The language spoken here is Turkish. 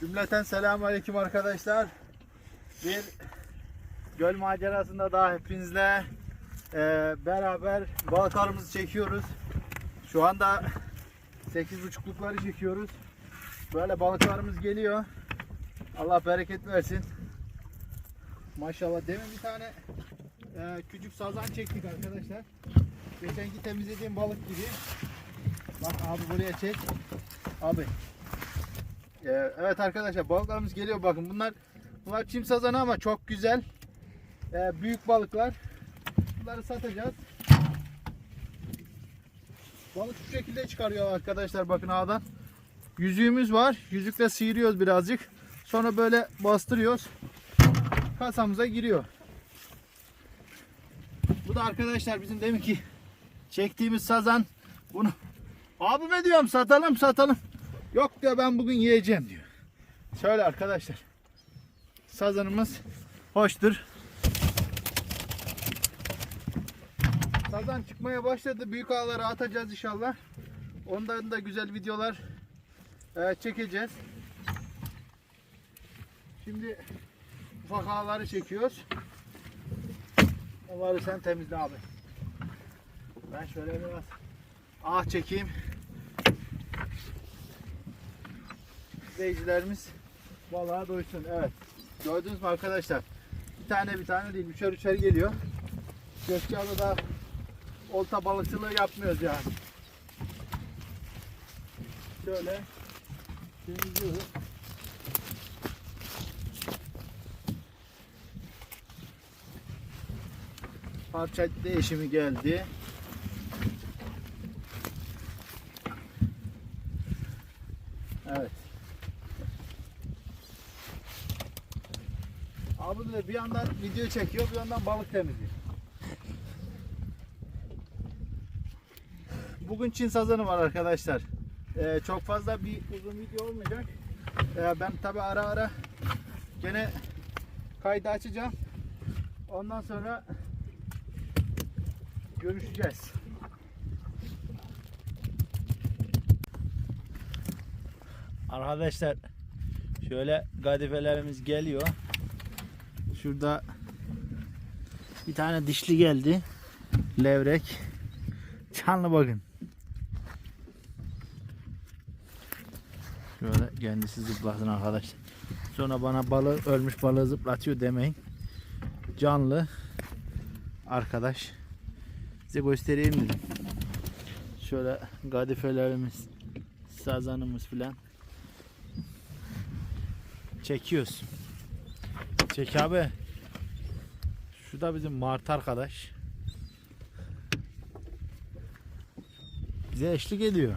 Cümleten selamun aleyküm arkadaşlar. Bir göl macerasında daha hepinizle e, beraber balıklarımızı çekiyoruz. Şu anda 8.5'lukları çekiyoruz. Böyle balıklarımız geliyor. Allah bereket versin. Maşallah demin bir tane e, küçük sazan çektik arkadaşlar. Geçenki temizlediğim balık gibi. Bak abi buraya çek. Abi ee, evet arkadaşlar balıklarımız geliyor. Bakın bunlar bunlar çim sazanı ama çok güzel. Ee, büyük balıklar. Bunları satacağız. Balık şu şekilde çıkarıyor arkadaşlar bakın ağdan. Yüzüğümüz var. Yüzükle sıyırıyoruz birazcık. Sonra böyle bastırıyoruz. Kasamıza giriyor. Bu da arkadaşlar bizim demin ki çektiğimiz sazan. Bunu abime diyorum? Satalım satalım Yok diyor ben bugün yiyeceğim diyor. Şöyle arkadaşlar. Sazanımız hoştur. Sazan çıkmaya başladı. Büyük ağları atacağız inşallah. Ondan da güzel videolar e, çekeceğiz. Şimdi ufak ağları çekiyoruz. Onları sen temizle abi. Ben şöyle biraz ağ çekeyim. İzleyicilerimiz balığa doysun. Evet. Gördünüz mü arkadaşlar? Bir tane bir tane değil. Üçer üçer geliyor. Gökçeada'da olta balıkçılığı yapmıyoruz yani. Şöyle temizliyoruz. Parça değişimi geldi. Evet. Abi de bir yandan video çekiyor, bir yandan balık temizliyor. Bugün Çin sazanı var arkadaşlar. Ee, çok fazla bir uzun video olmayacak. Ee, ben tabi ara ara gene kaydı açacağım. Ondan sonra görüşeceğiz. Arkadaşlar şöyle gadifelerimiz geliyor. Şurada bir tane dişli geldi. Levrek. Canlı bakın. Şöyle kendisi zıplasın arkadaşlar. Sonra bana balığı ölmüş balığı zıplatıyor demeyin. Canlı arkadaş. Size göstereyim dedim. Şöyle gadifelerimiz, sazanımız filan çekiyoruz. Çek abi. Şu da bizim Mart arkadaş. Bize eşlik ediyor.